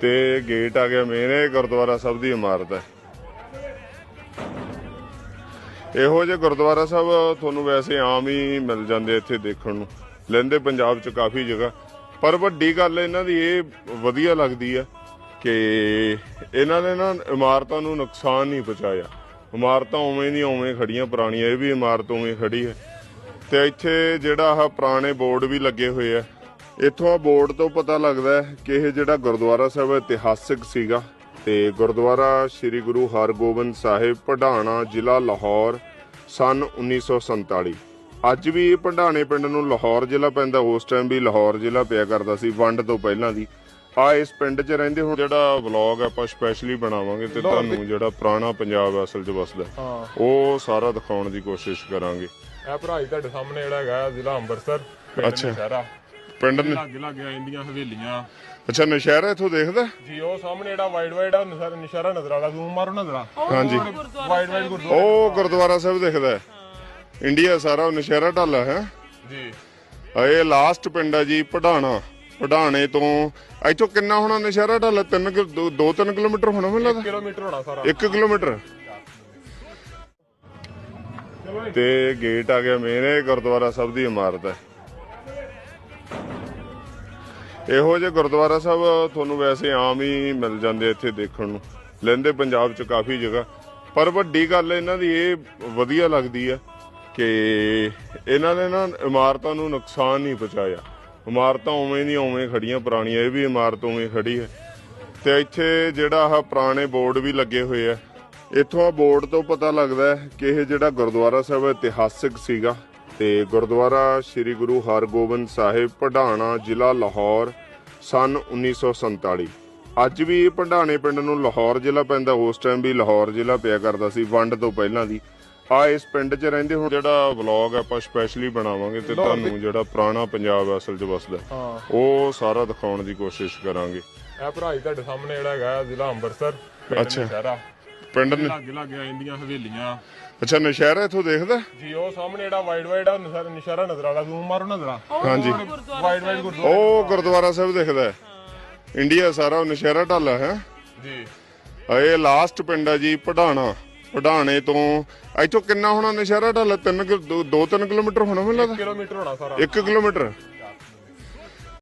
ਤੇ ਗੇਟ ਆ ਗਿਆ ਮੇਨ ਇਹ ਗੁਰਦੁਆਰਾ ਸਾਹਿਬ ਦੀ ਇਮਾਰਤ ਹੈ। ਇਹੋ ਜਿਹੇ ਗੁਰਦੁਆਰਾ ਸਾਹਿਬ ਤੁਹਾਨੂੰ ਵੈਸੇ ਆਮ ਹੀ ਮਿਲ ਜਾਂਦੇ ਇੱਥੇ ਦੇਖਣ ਨੂੰ। ਲੈਂਦੇ ਪੰਜਾਬ 'ਚ ਕਾਫੀ ਜਗ੍ਹਾ। ਪਰ ਵੱਡੀ ਗੱਲ ਇਹਨਾਂ ਦੀ ਇਹ ਵਧੀਆ ਲੱਗਦੀ ਆ ਕਿ ਇਹਨਾਂ ਨੇ ਨਾ ਇਮਾਰਤਾਂ ਨੂੰ ਨੁਕਸਾਨ ਨਹੀਂ ਪਹੁੰਚਾਇਆ। ਇਮਾਰਤਾਂ ਉਵੇਂ ਦੀ ਉਵੇਂ ਖੜੀਆਂ, ਪੁਰਾਣੀਆਂ, ਇਹ ਵੀ ਇਮਾਰਤ ਉਵੇਂ ਖੜੀ ਹੈ। ਤੇ ਇੱਥੇ ਜਿਹੜਾ ਆਹ ਪੁਰਾਣੇ ਬੋਰਡ ਵੀ ਲੱਗੇ ਹੋਏ ਆ ਇੱਥੋਂ ਆ ਬੋਰਡ ਤੋਂ ਪਤਾ ਲੱਗਦਾ ਹੈ ਕਿ ਇਹ ਜਿਹੜਾ ਗੁਰਦੁਆਰਾ ਸਾਹਿਬ ਇਤਿਹਾਸਿਕ ਸੀਗਾ। ਤੇ ਗੁਰਦੁਆਰਾ ਸ੍ਰੀ ਗੁਰੂ ਹਰਗੋਬਿੰਦ ਸਾਹਿਬ ਪਢਾਣਾ ਜ਼ਿਲ੍ਹਾ ਲਾਹੌਰ ਸਨ 1947 ਅੱਜ ਵੀ ਇਹ ਪਢਾਣੇ ਪਿੰਡ ਨੂੰ ਲਾਹੌਰ ਜ਼ਿਲ੍ਹਾ ਪੈਂਦਾ ਉਸ ਟਾਈਮ ਵੀ ਲਾਹੌਰ ਜ਼ਿਲ੍ਹਾ ਪਿਆ ਕਰਦਾ ਸੀ ਵੰਡ ਤੋਂ ਪਹਿਲਾਂ ਦੀ ਆ ਇਸ ਪਿੰਡ 'ਚ ਰਹਿੰਦੇ ਹੁਣ ਜਿਹੜਾ ਵਲੌਗ ਆਪਾਂ ਸਪੈਸ਼ਲੀ ਬਣਾਵਾਂਗੇ ਤੇ ਤੁਹਾਨੂੰ ਜਿਹੜਾ ਪੁਰਾਣਾ ਪੰਜਾਬ ਅਸਲ 'ਚ ਵਸਦਾ ਉਹ ਸਾਰਾ ਦਿਖਾਉਣ ਦੀ ਕੋਸ਼ਿਸ਼ ਕਰਾਂਗੇ। ਇਹ ਭਰਾ ਜੀ ਤੁਹਾਡੇ ਸਾਹਮਣੇ ਜਿਹੜਾ ਹੈਗਾ ਜ਼ਿਲ੍ਹਾ ਅੰਮ੍ਰਿਤਸਰ ਪਿੰਡ ਅੱਛਾ। ਪਿੰਡ ਨੇ? ਲਾਗੇ ਲਾਗੇ ਇੰਡੀਆਂ ਹਵੇਲੀਆਂ। ਅੱਛਾ ਨਸ਼ਹਿਰਾ ਇੱਥੋਂ ਦੇਖਦਾ? ਜੀ ਉਹ ਸਾਹਮਣੇ ਜਿਹੜਾ ਵਾਈਡ ਵਾਈਡ ਆ ਨਸ਼ਹਿਰਾ ਨਸ਼ਹਿਰਾ ਨਜ਼ਰ ਆਲਾ ਜ਼ੂਮ ਮਾਰੋ ਨਜ਼ਰ ਆ ਹਾਂਜੀ। Wide wide gurdwara. ਉਹ ਗੁਰਦੁਆਰਾ ਸਾਹਿਬ ਦਿਖਦਾ ਹੈ। ਇੰਡੀਆ ਸਾਰਾ ਉਹ ਨਸ਼ਹਿਰਾ ਢਾਲਾ ਹੈ। ਜੀ। ਇਹ ਲਾਸਟ ਪਿੰਡ ਹੈ ਜੀ ਪਢਾਣਾ ਪਢਾਣੇ ਤੋਂ ਇੱਥੋਂ ਕਿੰਨਾ ਹੋਣਾ ਨਸ਼ਹਿਰਾ ਢਾਲਾ? 3 2 3 ਕਿਲੋਮੀਟਰ ਹੋਣਾ ਮੈਨੂੰ ਲੱਗਦਾ? ਕਿਲੋਮੀਟਰ ਹੋਣਾ ਸਾਰਾ। 1 ਕਿਲੋਮੀਟਰ। ਤੇ ਗੇਟ ਆ ਗਿਆ ਮੇਨ ਇਹ ਗੁਰਦੁਆਰਾ ਸਾਹਿਬ ਦੀ ਇਮਾਰਤ ਹੈ। ਇਹੋ ਜਿਹੇ ਗੁਰਦੁਆਰਾ ਸਾਹਿਬ ਤੁਹਾਨੂੰ ਵੈਸੇ ਆਮ ਹੀ ਮਿਲ ਜਾਂਦੇ ਇੱਥੇ ਦੇਖਣ ਨੂੰ। ਲੈਂਦੇ ਪੰਜਾਬ 'ਚ ਕਾਫੀ ਜਗ੍ਹਾ। ਪਰ ਵੱਡੀ ਗੱਲ ਇਹਨਾਂ ਦੀ ਇਹ ਵਧੀਆ ਲੱਗਦੀ ਆ ਕਿ ਇਹਨਾਂ ਨੇ ਨਾ ਇਮਾਰਤਾਂ ਨੂੰ ਨੁਕਸਾਨ ਨਹੀਂ ਪਹੁੰਚਾਇਆ। ਇਮਾਰਤਾਂ ਉਵੇਂ ਦੀ ਉਵੇਂ ਖੜੀਆਂ, ਪੁਰਾਣੀਆਂ, ਇਹ ਵੀ ਇਮਾਰਤ ਉਵੇਂ ਖੜੀ ਹੈ। ਤੇ ਇੱਥੇ ਜਿਹੜਾ ਆਹ ਪੁਰਾਣੇ ਬੋਰਡ ਵੀ ਲੱਗੇ ਹੋਏ ਆ, ਇੱਥੋਂ ਆ ਬੋਰਡ ਤੋਂ ਪਤਾ ਲੱਗਦਾ ਕਿ ਇਹ ਜਿਹੜਾ ਗੁਰਦੁਆਰਾ ਸਾਹਿਬ ਇਤਿਹਾਸਿਕ ਸੀਗਾ। ਤੇ ਗੁਰਦੁਆਰਾ ਸ੍ਰੀ ਗੁਰੂ ਹਰਗੋਬਿੰਦ ਸਾਹਿਬ ਪਢਾਣਾ ਜ਼ਿਲ੍ਹਾ ਲਾਹੌਰ ਸਨ 1947 ਅੱਜ ਵੀ ਇਹ ਪਢਾਣੇ ਪਿੰਡ ਨੂੰ ਲਾਹੌਰ ਜ਼ਿਲ੍ਹਾ ਪੈਂਦਾ ਉਸ ਟਾਈਮ ਵੀ ਲਾਹੌਰ ਜ਼ਿਲ੍ਹਾ ਪਿਆ ਕਰਦਾ ਸੀ ਵੰਡ ਤੋਂ ਪਹਿਲਾਂ ਦੀ। ਆ ਇਸ ਪਿੰਡ 'ਚ ਰਹਿੰਦੇ ਹੁਣ ਜਿਹੜਾ ਵਲੌਗ ਆਪਾਂ ਸਪੈਸ਼ਲੀ ਬਣਾਵਾਂਗੇ ਤੇ ਤੁਹਾਨੂੰ ਜਿਹੜਾ ਪੁਰਾਣਾ ਪੰਜਾਬ ਅਸਲ 'ਚ ਵਸਦਾ ਉਹ ਸਾਰਾ ਦਿਖਾਉਣ ਦੀ ਕੋਸ਼ਿਸ਼ ਕਰਾਂਗੇ। ਇਹ ਭਰਾ ਜੀ ਤੁਹਾਡੇ ਸਾਹਮਣੇ ਜਿਹੜਾ ਹੈਗਾ ਜ਼ਿਲ੍ਹਾ ਅੰਮ੍ਰਿਤਸਰ ਪਿੰਡ ਅੱਛਾ। ਪਿੰਡ ਨੇ? ਲਾਗੇ ਲਾਗੇ ਇੰਡੀਆਂ ਹਵੇਲੀਆਂ। ਅੱਛਾ ਨਸ਼ਹਿਰਾ ਇੱਥੋਂ ਦੇਖਦਾ? ਜੀ ਉਹ ਸਾਹਮਣੇ ਜਿਹੜਾ ਵਾਈਡ ਵਾਈਡ ਆ ਨਸ਼ਹਿਰਾ ਨਸ਼ਹਿਰਾ ਨਜ਼ਰ ਆਲਾ ਜ਼ੂਮ ਮਾਰੋ ਨਜ਼ਰ ਆ। ਹਾਂਜੀ। Wide wide gurdwara. ਉਹ ਗੁਰਦੁਆਰਾ ਸਾਹਿਬ ਦਿਖਦਾ ਹੈ। ਇੰਡੀਆ ਸਾਰਾ ਉਹ ਨਸ਼ਹਿਰਾ ਢਾਲਾ ਹੈ। ਜੀ। ਇਹ ਲਾਸਟ ਪਿੰਡ ਹੈ ਜੀ ਪਢਾਣਾ। ਪਢਾਣੇ ਤੋਂ ਇੱਥੋਂ ਕਿੰਨਾ ਹੋਣਾ ਨਸ਼ਹਿਰਾ ਢਾਲਾ? 3 2 3 ਕਿਲੋਮੀਟਰ ਹੋਣਾ ਮੈਨੂੰ ਲੱਗਦਾ। ਕਿਲੋਮੀਟਰ ਹੋਣਾ ਸਾਰਾ। 1 ਕਿਲੋਮੀਟਰ?